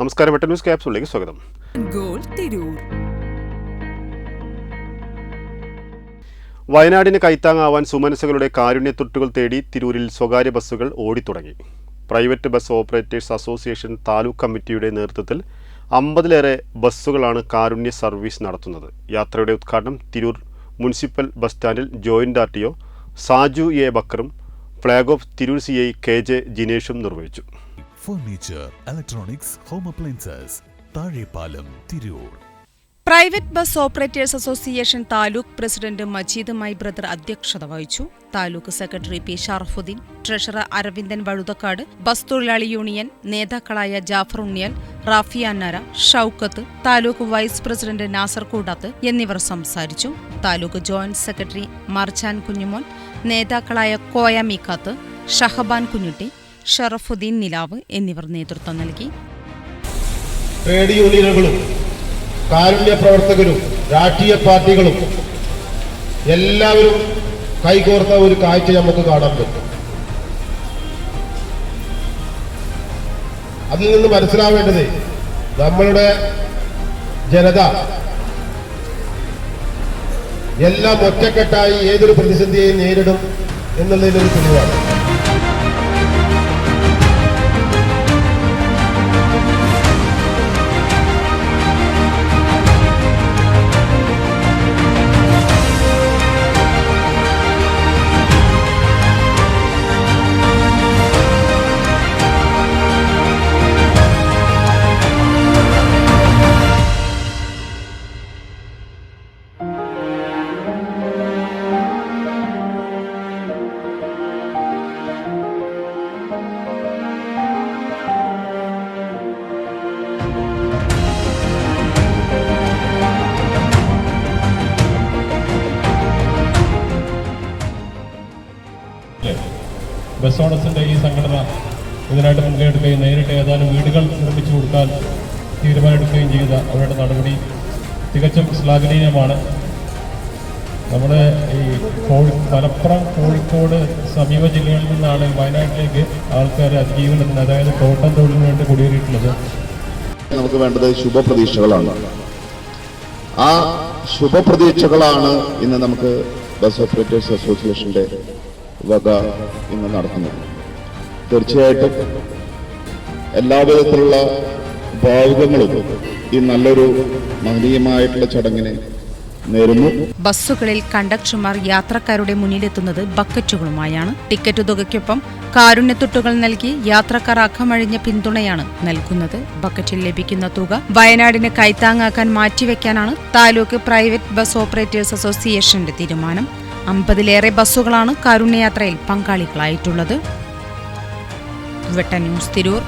നമസ്കാരം വെട്ട ന്യൂസ് ക്യാപ്സിലേക്ക് സ്വാഗതം. ഗോൾ തിരൂർ. വയനാടിന് കൈത്താങ്ങാവാൻ സുമനസുകളുടെ കാരുണ്യത്തൊട്ടുകൾ തേടി തിരൂരിൽ സ്വകാര്യ ബസ്സുകൾ ഓടിത്തുടങ്ങി. Private bus operators association taluk കമ്മിറ്റിയുടെ നേതൃത്വത്തിൽ അമ്പതിലേറെ ബസ്സുകളാണ് കാരുണ്യ സർവീസ് നടത്തുന്നത്. യാത്രയുടെ ഉദ്ഘാടനം തിരൂർ മുനിസിപ്പൽ ബസ് സ്റ്റാൻഡിൽ joint R T O Saju A ബക്കറും flag off Tirur C I K J ജിനേഷും നിർവഹിച്ചു. Furniture electronics home appliances Thazhepalam Tirur private bus operators association taluk president Majeed my brother അധ്യക്ഷത വഹിച്ചു taluk secretary P Sharafuddin treasurer Aravindan Vazhuthacaud bus തൊഴിലാളി union നേതാക്കളായ Jafar Unniyal Rafi Annara Shoukath taluk vice president Nasar Koodath എന്നിവർ സംസാരിച്ചു. Taluk joint secretary മർച്ചാൻ Kunjumon നേതാക്കളായ കോയ മീക്കാത്ത് ഷഹബാൻ കുഞ്ഞുട്ടി ഷറഫുദ്ദീൻ നിലാവ് എന്നിവർ നേതൃത്വം നൽകി. ട്രേഡ് യൂണിയനുകളും കാരുണ്യ പ്രവർത്തകരും രാഷ്ട്രീയ പാർട്ടികളും എല്ലാവരും കൈകോർത്ത ഒരു കാഴ്ച നമുക്ക് കാണാൻ പറ്റും. അതിൽ നിന്ന് മനസ്സിലാവേണ്ടത് നമ്മളുടെ ജനത എല്ലാം ഒറ്റക്കെട്ടായി ഏതൊരു പ്രതിസന്ധിയെയും നേരിടും എന്നുള്ളതിനൊരു തെളിവാണ്. ബസ് ഈ സംഘടന ഇതിനായിട്ട് മുൻകൈയെടുക്കുകയും നേരിട്ട് ഏതാനും വീടുകൾ നിർമ്മിച്ചു കൊടുക്കാൻ തീരുമാനമെടുക്കുകയും ചെയ്ത അവരുടെ നടപടി തികച്ചും ശ്ലാഘനീയമാണ്. നമ്മുടെ ഈ കോഴി മലപ്പുറം കോഴിക്കോട് സമീപ ജില്ലകളിൽ നിന്നാണ് വയനാട്ടിലേക്ക് ആൾക്കാർ അതിജീവനത്തിന് അതായത് തോട്ടം തൊഴിലിന് വേണ്ടി കുടിയേറിയിട്ടുള്ളത്. നമുക്ക് വേണ്ടത് ശുഭപ്രതീക്ഷകളാണ്. ആ ശുഭപ്രതീക്ഷകളാണ് ഇന്ന് നമുക്ക് ബസ് ഓപ്പറേറ്റേഴ്സ് അസോസിയേഷന്റെ വക ഇന്ന് നടത്തുന്നത്. തീർച്ചയായിട്ടും എല്ലാ വിധത്തിലുള്ള ഭാവുകങ്ങളും ഈ നല്ലൊരു മഹനീയമായിട്ടുള്ള ചടങ്ങിനെ നേരുന്നു. ബസ്സുകളിൽ കണ്ടക്ടർമാർ യാത്രക്കാരുടെ മുന്നിലെത്തുന്നത് ബക്കറ്റുകളുമായാണ്. ടിക്കറ്റ് തുകയ്ക്കൊപ്പം കാരുണ്യത്തുട്ടുകൾ നൽകി യാത്രക്കാർ അക്കമഴിഞ്ഞ പിന്തുണയാണ് നൽകുന്നത്. ബക്കറ്റിൽ ലഭിക്കുന്ന തുക വയനാടിന് കൈത്താങ്ങാക്കാൻ മാറ്റിവെക്കാനാണ് താലൂക്ക് പ്രൈവറ്റ് ബസ് ഓപ്പറേറ്റേഴ്സ് അസോസിയേഷന്റെ തീരുമാനം. അമ്പതിലേറെ ബസ്സുകളാണ് കാരുണ്യയാത്രയിൽ പങ്കാളികളായിട്ടുള്ളത്. വെട്ട ന്യൂസ് തിരൂർ.